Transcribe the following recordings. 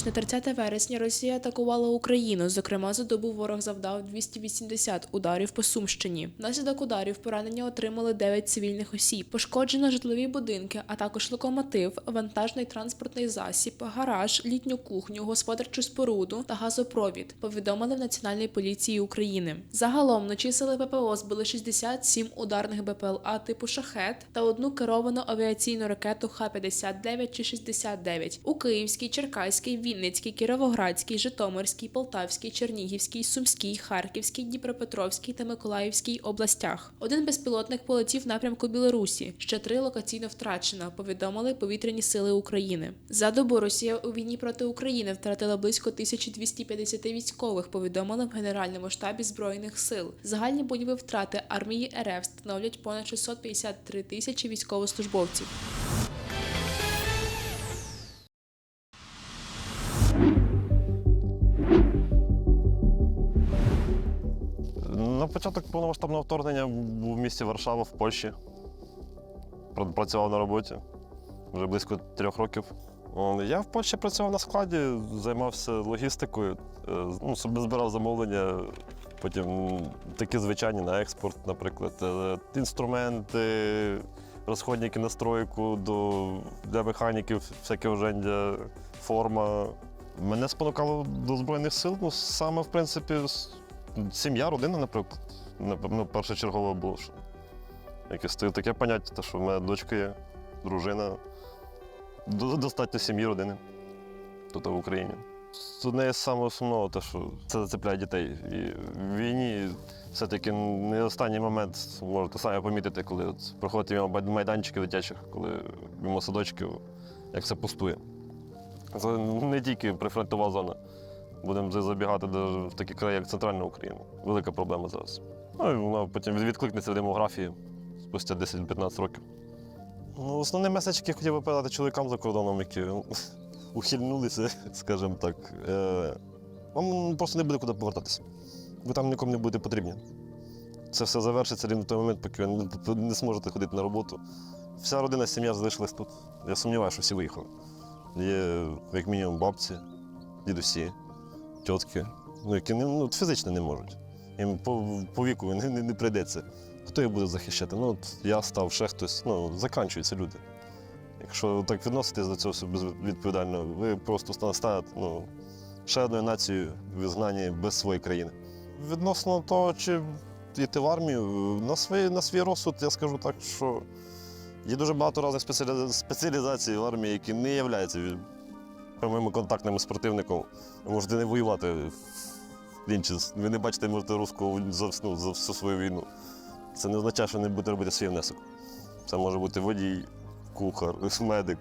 ніч на 30 вересня Росія атакувала Україну. Зокрема, за добу ворог завдав 280 ударів по Сумщині. Внаслідок ударів поранення отримали 9 цивільних осіб. Пошкоджено житлові будинки, а також локомотив, вантажний транспортний засіб, гараж, літню кухню, господарчу споруду та газопровід. Повідомили в Національній поліції України. Загалом вночі сили ППО збили 67 ударних БПЛА типу шахет та одну керовану авіаційну ракету Х-59 чи 69 у Київській, Черкаській, Вінницькій, Кіровоградській, Житомирській, Полтавській, Чернігівській, Сумській, Харківській, Дніпропетровській та Миколаївській областях. Один безпілотник полетів в напрямку Білорусі. Ще три локаційно втрачено. Повідомили повітряні сили України. За добу Росія у війні проти України втратила близько 1250 військових. Повідомили в Генеральному штабі збройних сил. Загальні бойові втрати армії РФ становлять понад 653 тисячі військовослужбовців. Початок повномасштабного вторгнення був в місті Варшава в Польщі. Пр- Працював на роботі вже близько трьох років. Я в Польщі працював на складі, займався логістикою, е, ну, собі збирав замовлення, потім такі звичайні на експорт, наприклад, е, інструменти, розходники на стройку до, для механіків, всяке ожендя, форма. Мене спонукало до Збройних сил, ну, саме, в принципі, сім'я, родина, наприклад. Напевно, першочергово було. Що якесь таке- поняття, те, що в мене дочка є, дружина. Достатньо сім'ї, родини. Тут в Україні. Одне з саме основного, те, що це зацепляє дітей. І в війні все-таки не останній момент можете самі помітити, коли от проходите мимо май- майданчиків дитячих, коли мимо садочків, як все пустує. Це не тільки прифронтова зона. Будемо забігати в такі краї, як Центральна Україна. Велика проблема зараз. Ну і вона потім відкликнеться в демографії спустя 10-15 років. Ну, основний меседж, який я хотів би передати чоловікам за кордоном, які ну, ухильнулися, скажімо так. Е, вам просто не буде куди повертатися. Ви там нікому не будете потрібні. Це все завершиться рівно в той момент, поки ви не зможете ходити на роботу. Вся родина, сім'я залишилась тут. Я сумніваюся, що всі виїхали. Є, як мінімум, бабці, дідусі, тітки, ну, які не, ну, фізично не можуть. Їм по, по віку не, не, не прийдеться. Хто їх буде захищати? Ну, от я став, ще хтось. Ну, заканчуються люди. Якщо так відноситись до цього все безвідповідально, ви просто ста- станете ну, ще одною нацією в ізгнанні без своєї країни. Відносно того, чи йти в армію, на свій, на свій розсуд я скажу так, що є дуже багато різних спеціалізацій в армії, які не являються прямими контактними з противником. Можете не воювати. Ви не бачите, можете русского за, ну, за всю свою війну. Це не означає, що не будете робити свій внесок. Це може бути водій, кухар, медик.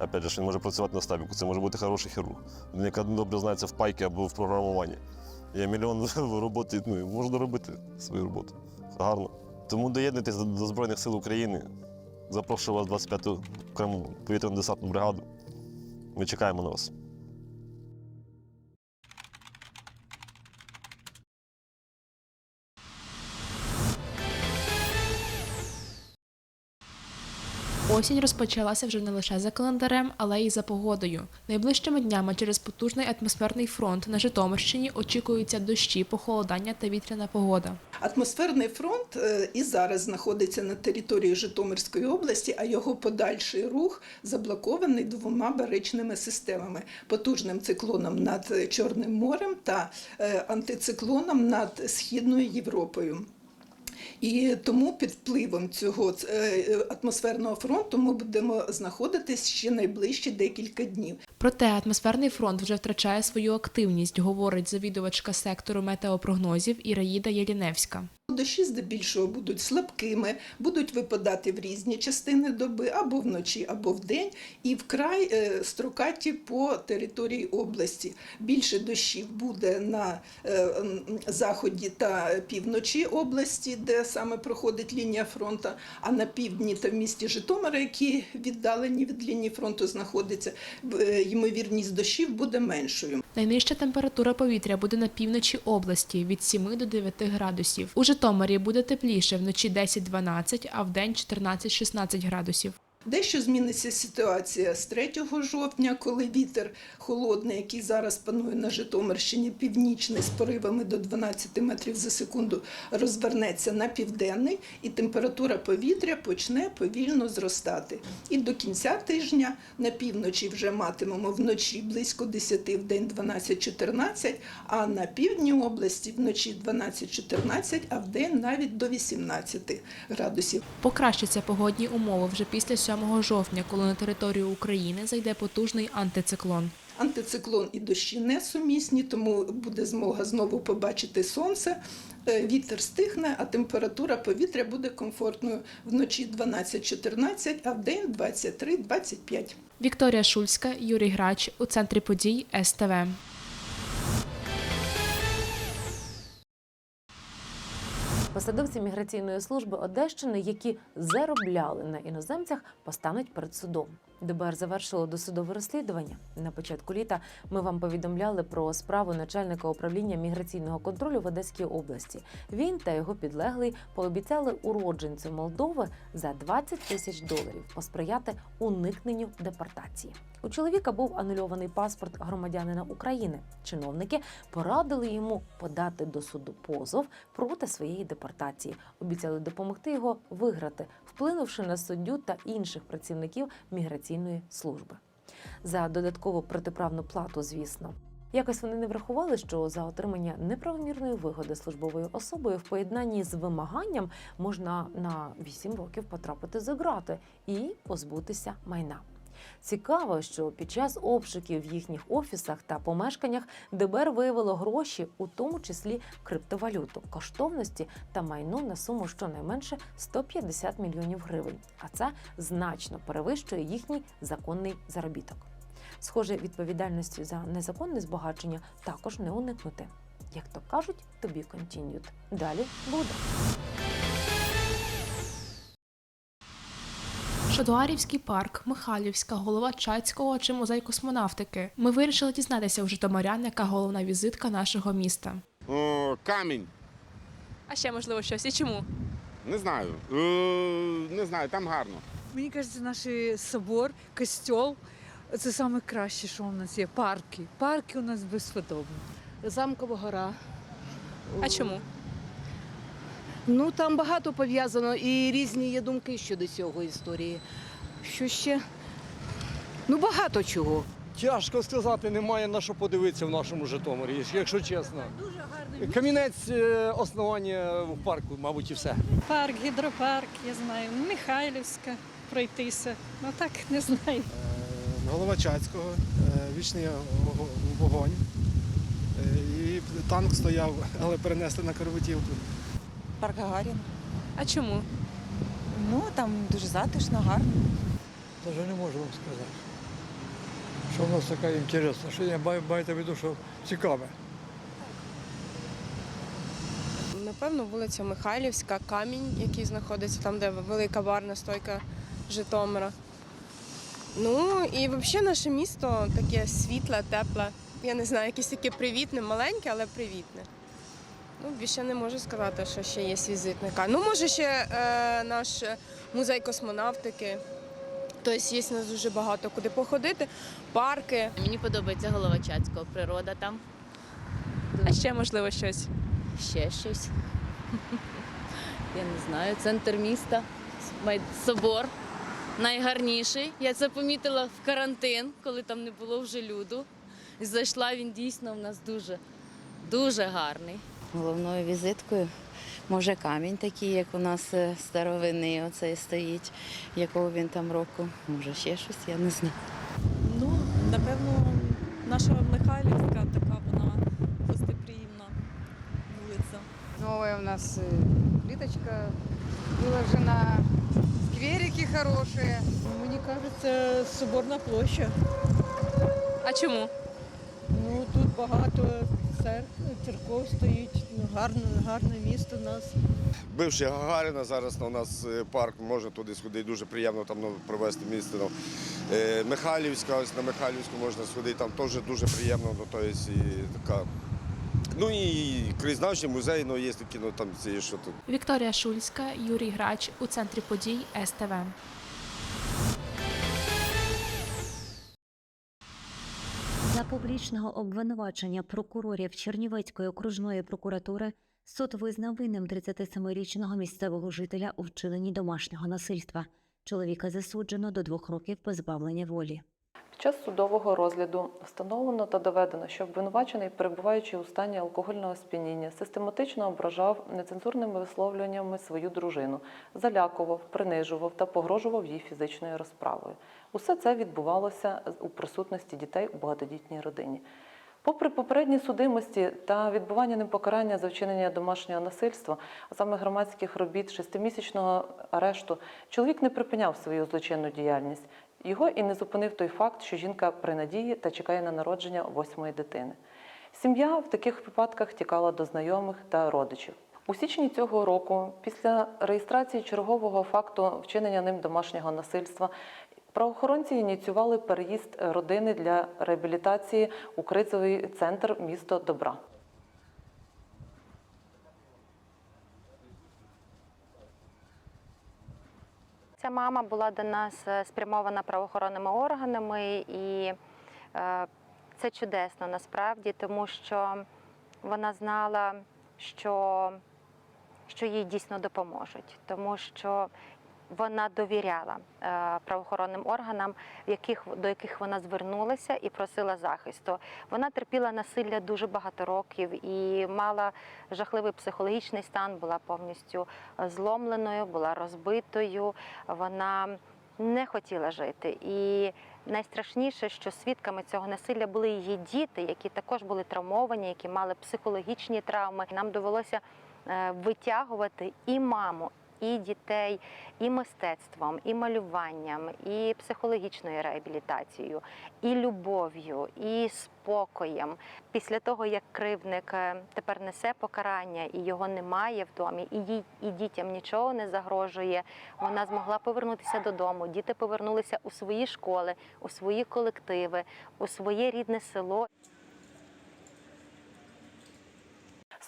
Опять же, він може працювати на стабіку, це може бути хороший хірург. Він яка добре знається в пайки або в програмуванні. Є мільйон роботи, ну, можна робити свою роботу. Гарно. Тому доєднуйтесь до, Збройних сил України. Запрошую вас 25-ту окрему повітряну десантну бригаду. Ми чекаємо на вас. Осінь розпочалася вже не лише за календарем, але й за погодою. Найближчими днями через потужний атмосферний фронт на Житомирщині очікуються дощі, похолодання та вітряна погода. Атмосферний фронт е, і зараз знаходиться на території Житомирської області, а його подальший рух заблокований двома баричними системами: потужним циклоном над Чорним морем та е, антициклоном над Східною Європою. І тому під впливом цього е, атмосферного фронту ми будемо знаходитись ще найближчі декілька днів. Проте атмосферний фронт вже втрачає свою активність, говорить завідувачка сектору метеопрогнозів Іраїда Єліневська. Дощі здебільшого будуть слабкими, будуть випадати в різні частини доби, або вночі, або вдень, і вкрай е, строкаті по території області. Більше дощів буде на е, заході та півночі області, де саме проходить лінія фронту, а на півдні та в місті Житомира, які віддалені від лінії фронту знаходяться, е, ймовірність дощів буде меншою. Найнижча температура повітря буде на півночі області від 7 до 9 градусів. У Житомирі буде тепліше вночі 10-12, а вдень 14-16 градусів. Дещо зміниться ситуація з 3 жовтня, коли вітер холодний, який зараз панує на Житомирщині, північний з поривами до 12 метрів за секунду, розвернеться на південний, і температура повітря почне повільно зростати. І до кінця тижня на півночі вже матимемо вночі близько 10, в день 12-14, а на півдні області вночі 12-14, а в день навіть до 18 градусів. Покращаться погодні умови вже після 7 жовтня, коли на територію України зайде потужний антициклон. Антициклон і дощі несумісні, тому буде змога знову побачити сонце. Е, Вітер стихне, а температура повітря буде комфортною вночі 12-14, а в день 23-25. Вікторія Шульська, Юрій Грач у центрі подій СТВ. Посадовці міграційної служби Одещини, які заробляли на іноземцях, постануть перед судом. ДБР завершило досудове розслідування. На початку літа ми вам повідомляли про справу начальника управління міграційного контролю в Одеській області. Він та його підлеглий пообіцяли уродженцю Молдови за 20 тисяч доларів посприяти уникненню депортації. У чоловіка був анульований паспорт громадянина України. Чиновники порадили йому подати до суду позов проти своєї депортації. Обіцяли допомогти його виграти, вплинувши на суддю та інших працівників міграційної служби. За додаткову протиправну плату, звісно. Якось вони не врахували, що за отримання неправомірної вигоди службовою особою в поєднанні з вимаганням можна на 8 років потрапити за ґрати і позбутися майна. Цікаво, що під час обшуків в їхніх офісах та помешканнях ДБР виявило гроші, у тому числі криптовалюту, коштовності та майно на суму щонайменше 150 мільйонів гривень. А це значно перевищує їхній законний заробіток. Схоже, відповідальності за незаконне збагачення також не уникнути. Як то кажуть, тобі continued. Далі буде. Шадуарівський парк, Михайлівська, голова Чацького чи музей космонавтики. Ми вирішили дізнатися у житомирян, яка головна візитка нашого міста. О, камінь. А ще можливо щось і чому? Не знаю. Е, не знаю, там гарно. Мені кажеться, наш собор, костьол це саме краще, що у нас є. Парки. Парки у нас безподобні. Замкова гора. А чому? Ну там багато пов'язано і різні є думки щодо цього історії. Що ще? Ну багато чого. Тяжко сказати, немає на що подивитися в нашому Житомирі, якщо чесно. Дуже гарний. Камінець е, основання в парку, мабуть, і все. Парк, гідропарк, я знаю, Михайлівська пройтися. Ну так не знаю. Е, голова Чацького, е, вічний вогонь. І танк стояв, але перенесли на Коровитівку. Парк Гагарін. А чому? Ну там дуже затишно, гарно. Даже не можу вам сказати. Що в нас таке інтересне, що я маю маєте в виду, що цікаве. Напевно, вулиця Михайлівська, камінь, який знаходиться там, де велика барна стойка Житомира. Ну і взагалі наше місто таке світле, тепле. Я не знаю, якесь таке привітне, маленьке, але привітне. Ну, більше не можу сказати, що ще є візитника. Ну, може, ще е, наш музей космонавтики. Тобто є нас дуже багато куди походити, парки. Мені подобається голова Чацького, природа там, А ще можливо щось. ще щось. Я не знаю, центр міста, собор найгарніший. Я це помітила в карантин, коли там не було вже люду. І зайшла він дійсно в нас дуже, дуже гарний. Головною візиткою може камінь такий, як у нас е, старовинний оцей стоїть, якого він там року. Може ще щось, я не знаю. Ну, напевно, наша Михайлівська така вона гостеприємна вулиця. Новая у нас плиточка выложена, скверики хорошие. Мені кажеться, Соборна площа. А чому? Ну тут багато цер... церков стоїть. Ну, гарне, гарне місто у нас. Бивший Гагаріна, зараз у нас е, парк, можна туди сходити, дуже приємно там ну, провести місце. Ну. Е, Михайлівська, ось на Михайлівську можна сходити, там теж дуже приємно. Ну, то є, і така. Ну і краєзнавчий музей, ну є такі, ну там ці, що тут. Вікторія Шульська, Юрій Грач у центрі подій СТВ. Публічного обвинувачення прокурорів Чернівецької окружної прокуратури суд визнав винним 37-річного місцевого жителя у вчиненні домашнього насильства. Чоловіка засуджено до двох років позбавлення волі. Під час судового розгляду встановлено та доведено, що обвинувачений, перебуваючи у стані алкогольного сп'яніння, систематично ображав нецензурними висловлюваннями свою дружину, залякував, принижував та погрожував їй фізичною розправою. Усе це відбувалося у присутності дітей у багатодітній родині. Попри попередні судимості та відбування ним покарання за вчинення домашнього насильства, а саме громадських робіт, шестимісячного арешту, чоловік не припиняв свою злочинну діяльність. Його і не зупинив той факт, що жінка при надії та чекає на народження восьмої дитини. Сім'я в таких випадках тікала до знайомих та родичів. У січні цього року, після реєстрації чергового факту вчинення ним домашнього насильства, правоохоронці ініціювали переїзд родини для реабілітації у кризовий центр місто Добра. Ця мама була до нас е, спрямована правоохоронними органами, і е, це чудесно насправді, тому що вона знала, що, що їй дійсно допоможуть, тому що вона довіряла е, правоохоронним органам, до яких вона звернулася і просила захисту. Вона терпіла насилля дуже багато років і мала жахливий психологічний стан, була повністю е, зломленою, була розбитою. Вона не хотіла жити. І найстрашніше, що свідками цього насилля були її діти, які також були травмовані, які мали психологічні травми. Нам довелося е, витягувати і маму, і дітей, і мистецтвом, і малюванням, і психологічною реабілітацією, і любов'ю, і спокоєм. Після того, як кривник е, тепер несе покарання і його немає в домі, і їй і дітям нічого не загрожує, вона змогла повернутися додому. Діти повернулися у свої школи, у свої колективи, у своє рідне село.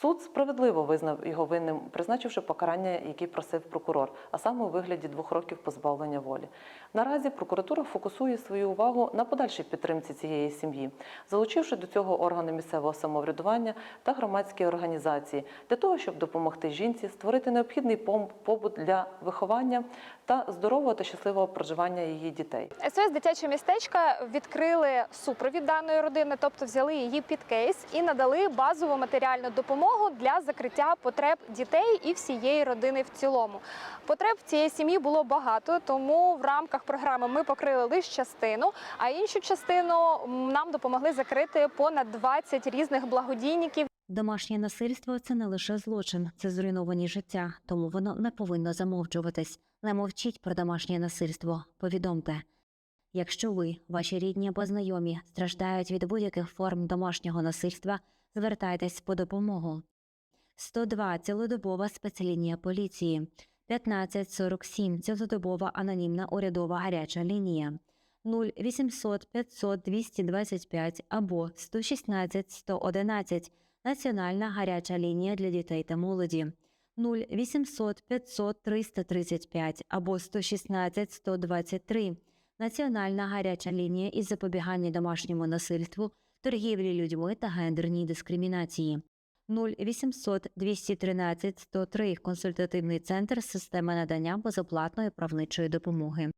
Суд справедливо визнав його винним, призначивши покарання, яке просив прокурор, а саме у вигляді двох років позбавлення волі. Наразі прокуратура фокусує свою увагу на подальшій підтримці цієї сім'ї, залучивши до цього органи місцевого самоврядування та громадські організації для того, щоб допомогти жінці створити необхідний побут для виховання та здорового та щасливого проживання її дітей. СОС дитяче містечка відкрили супровід даної родини, тобто взяли її під кейс і надали базову матеріальну допомогу для закриття потреб дітей і всієї родини в цілому. Потреб цієї сім'ї було багато, тому в рамках програми ми покрили лише частину, а іншу частину нам допомогли закрити понад 20 різних благодійників. Домашнє насильство це не лише злочин, це зруйновані життя, тому воно не повинно замовчуватись. Не мовчіть про домашнє насильство. Повідомте. Якщо ви, ваші рідні або знайомі страждають від будь-яких форм домашнього насильства, звертайтесь по допомогу. 102 – цілодобова спецлінія поліції, 1547 – цілодобова анонімна урядова гаряча лінія, 0800 500 225 або 116 111 Національна гаряча лінія для дітей та молоді 0800 500 335 або 116 123. Національна гаряча лінія із запобігання домашньому насильству, торгівлі людьми та гендерній дискримінації 0800 213 103 консультативний центр системи надання безоплатної правничої допомоги.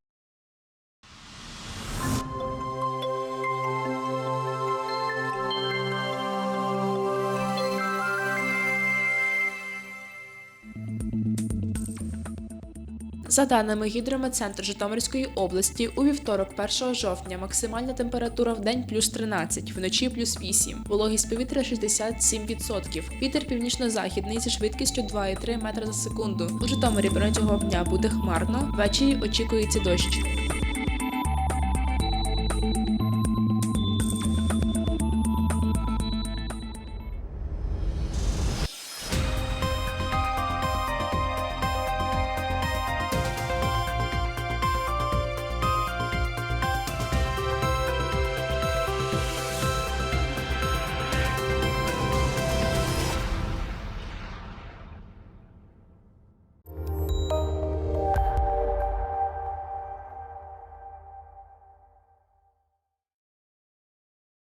За даними Гідрометцентру Житомирської області, у вівторок, 1 жовтня, максимальна температура в день плюс 13, вночі плюс 8, вологість повітря 67%, вітер північно-західний зі швидкістю 2,3 метри за секунду. У Житомирі протягом дня буде хмарно, ввечері очікується дощ.